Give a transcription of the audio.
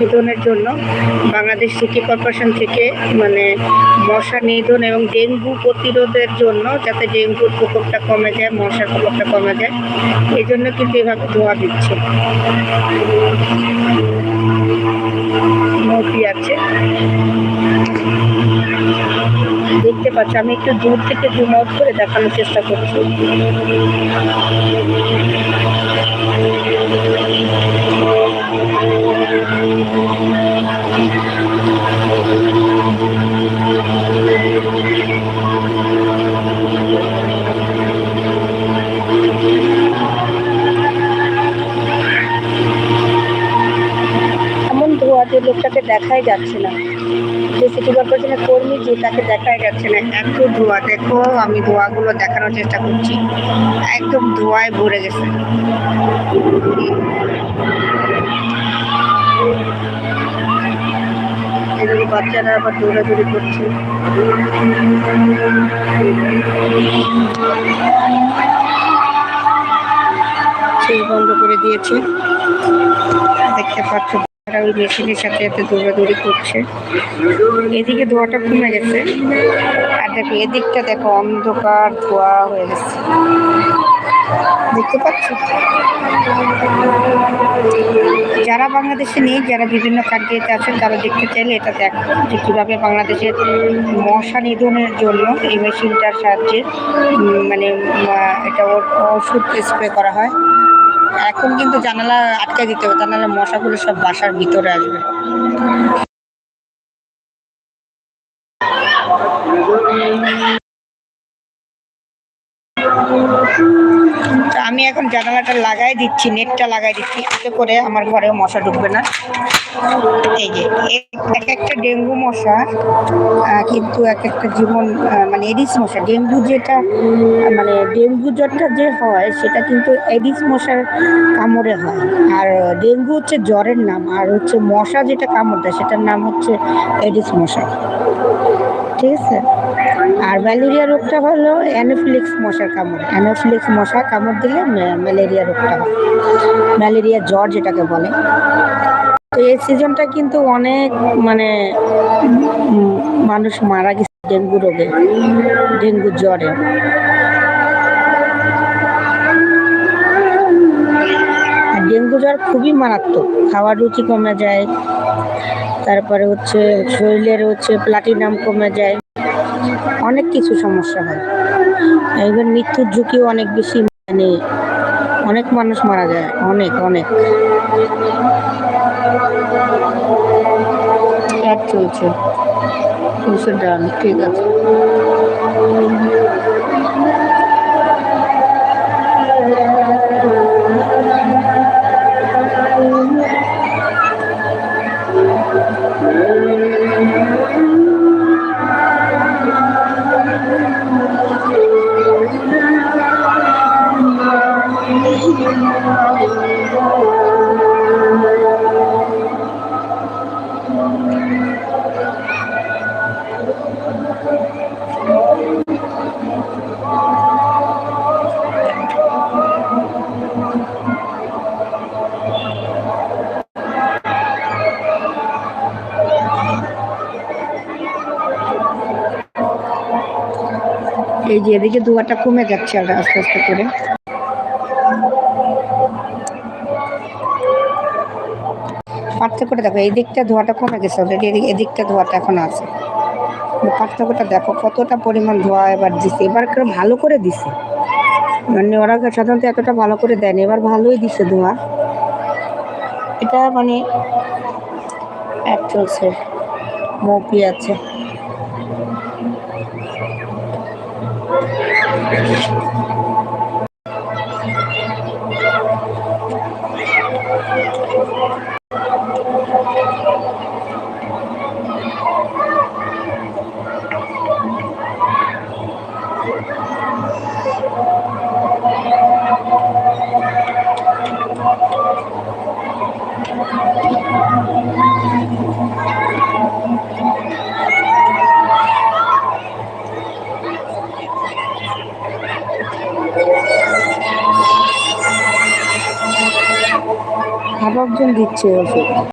নিধনের জন্য Bangladesh city corporation থেকে মানে মশা নিধন এবং ডেঙ্গু প্রতিরোধের জন্য যাতে ডেঙ্গুর প্রকোপটা কমে যায়, মশার প্রকোপটা কমে যায়, এই জন্য কিন্তু এভাবে ধোয়া দিচ্ছে। আছে। দেখতে পাচ্ছি, আমি একটু দূর থেকে জুম আউট করে দেখানোর চেষ্টা করছি। এমন দেখাই যাচ্ছে না। যে সিটি কর্পোরেশনের কর্মী যে তাকে দেখাই যাচ্ছে না। এত ধোয়া। দেখো, আমি ধোয়াগুলো দেখানোর চেষ্টা করছি। একদম ধোয়ায় ভরে গেছে। বাচ্চারা আবার দৌড়াদৌড়ি করছে। বন্ধ করে দিয়েছে। দেখতে পাচ্ছ তারা ওই মেশিনের সাথে সাথে দৌড়াদৌড়ি করছে। এদিকে ধোয়াটা কমে গেছে। আর দেখো, এদিকটা দেখো, অন্ধকার ধোয়া হয়ে গেছে। দেখতে পাচ্ছ? যারা বাংলাদেশে নেই, যারা বিভিন্ন কান্ট্রিতে আছেন, তারা দেখতে চাইলে এটা দেখো, যে কীভাবে বাংলাদেশের মশা নিধনের জন্য এই মেশিনটার সাহায্যে মানে এটা ওষুধ স্প্রে করা হয়। এখন কিন্তু জানালা আটকে দিতে হবে তা নাহলে মশাগুলো সব বাসার ভিতরে আসবে। আমি এখন জানালাটা লাগাই দিচ্ছি, নেটটা লাগাই দিচ্ছি, এতে করে আমার ঘরেও মশা ঢুকবে না। এই যে, এক একটা ডেঙ্গু মশা কিন্তু এক একটা জীবন মানে এডিস মশা, ডেঙ্গু যেটা মানে ডেঙ্গু জ্বরটা যে হয়, সেটা কিন্তু এডিস মশার কামড়ে হয়। আর ডেঙ্গু হচ্ছে জ্বরের নাম, আর হচ্ছে মশা যেটা কামড় দেয়, সেটার নাম হচ্ছে এডিস মশা। ঠিক আছে? আর ম্যালেরিয়া রোগটা হলো অ্যানোফিলিক্স মশার কামড়। অ্যানোফিলিক্স মশা কামড় দিলে ম্যালেরিয়া রোগটা হয়। ম্যালেরিয়া জ্বর যেটাকে বলে। তো এই সিজনটা কিন্তু অনেক মানে মানুষ মারা গেছে ডেঙ্গু রোগে, ডেঙ্গু জ্বরে। ডেঙ্গু জ্বর খুবই মারাত্মক। খাওয়ার রুচি কমে যায়, তারপরে হচ্ছে শরীরের হচ্ছে প্লাটিনাম কমে যায়। অনেক কিছু সমস্যা হয়। এবার মৃত্যুর ঝুঁকিও অনেক বেশি মানে অনেক মানুষ মারা যায়, অনেক অনেক। এক চলছে। ঠিক আছে। এই যে এদিকে দুয়ারটা কমে যাচ্ছে আর আস্তে আস্তে করে। পার্থক্যটা দেখো, এই দিকটা ধোয়াটা কমে গেছে অলরেডি এদিকটা ধোয়াটা এখন আছে। পার্থক্যটা দেখো, কতটা পরিমাণ ধোয়া এবার দিছে। এবার ভালো করে দিছে। মানে ওরা সাধারণত এতটা ভালো করে দেয়নি। এবার ভালোই দিছে ধোয়া। এটা মানে এক চলছে, মৌপি আছে। আরও একজন দিচ্ছে ওষুধ